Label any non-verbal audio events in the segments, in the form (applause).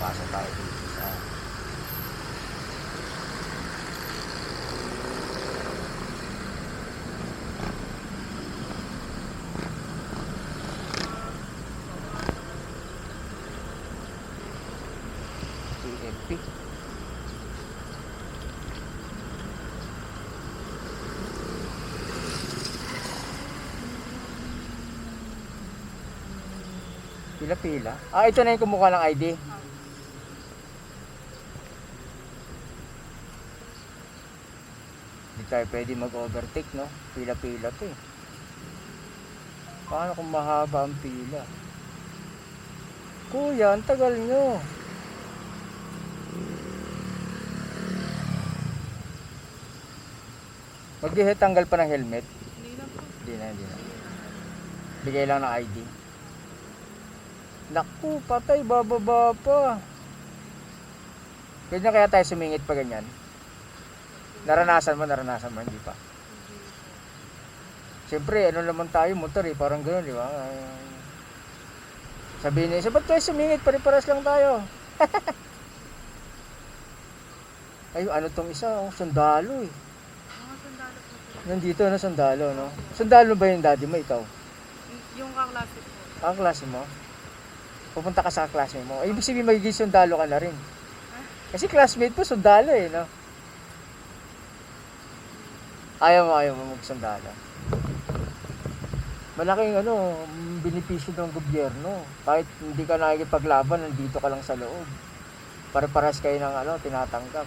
Pasok tayo dito sa TFP. Pila-pila. Ah, ito na yung kumuha ng ID. Hindi tayo pwede mag-overtake, no? Pila-pila to eh. Paano kung mahaba ang pila? Kuya, ang tagal nyo. Magdihetanggal pa ng helmet? Hindi na po. Hindi na, hindi na. Bigay lang ng ID. Naku, patay, bababa pa. Ganyan kaya tayo sumingit pa ganyan? Naranasan mo, naranasan mo, hindi pa. Siyempre, ano naman tayo, motor eh, parang gano'n, di ba? Sabihin niya, ba't tayo sumingit? Pare-paras lang tayo. (laughs) Ay, ano tong isa, oh, sundalo eh. Sila. Nandito na sundalo, no? Sundalo ba yung daddy mo, ikaw? Yung kaklase po. Ang klase mo? Pupunta ka sa klase mo. Ay, ibig sabihin magiging sundalo ka na rin. Kasi classmate po, sundalo eh, no? Ayaw mo, ayaw mo magsundalo. Malaking ano, benepisyo ng gobyerno. Kahit hindi ka nakikipaglaban, nandito ka lang sa loob. Pare-paras kayo ng ano, tinatanggap.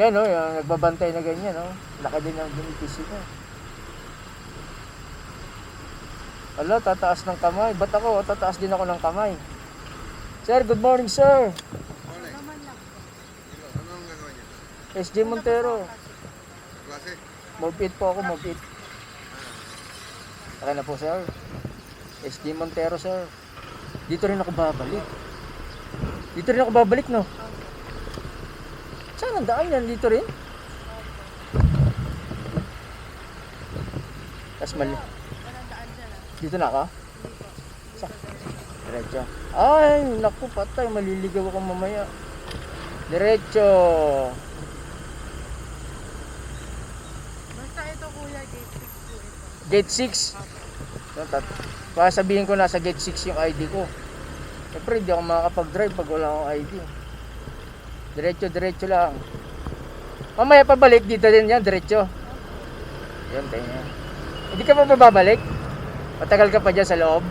Yan no, yung nagbabantay na ganyan, no? Laki din ang benepisyo niya. Ala, tataas ng kamay. Ba't ako? Tataas din ako ng kamay. Sir, good morning, sir. Morning. Naman lang po. Hello, anong gagawin niyo? SJ Montero. Klase? Mobit po ako, mobit. Okay na po, sir. SJ Montero, sir. Dito rin ako babalik. Dito rin ako babalik, no? Saan ang daan yan? Dito rin? Tapos mali. Dito na po. Sa? Diretso. Ay, naku, patay. Maliligaw ako mamaya. Diretso. Basta ito kuya, gate 6 po ito. Gate 6. Opo. Yung tat- Baka sabihin ko nasa gate 6 yung ID ko. Siyempre, hindi ako makakapag-drive pag wala akong ID. Diretso, diretso lang. Mamaya pabalik dito din yan, diretso. Yan, tayo. Hindi ka pa babalik? Matagal ka pa dyan sa loob?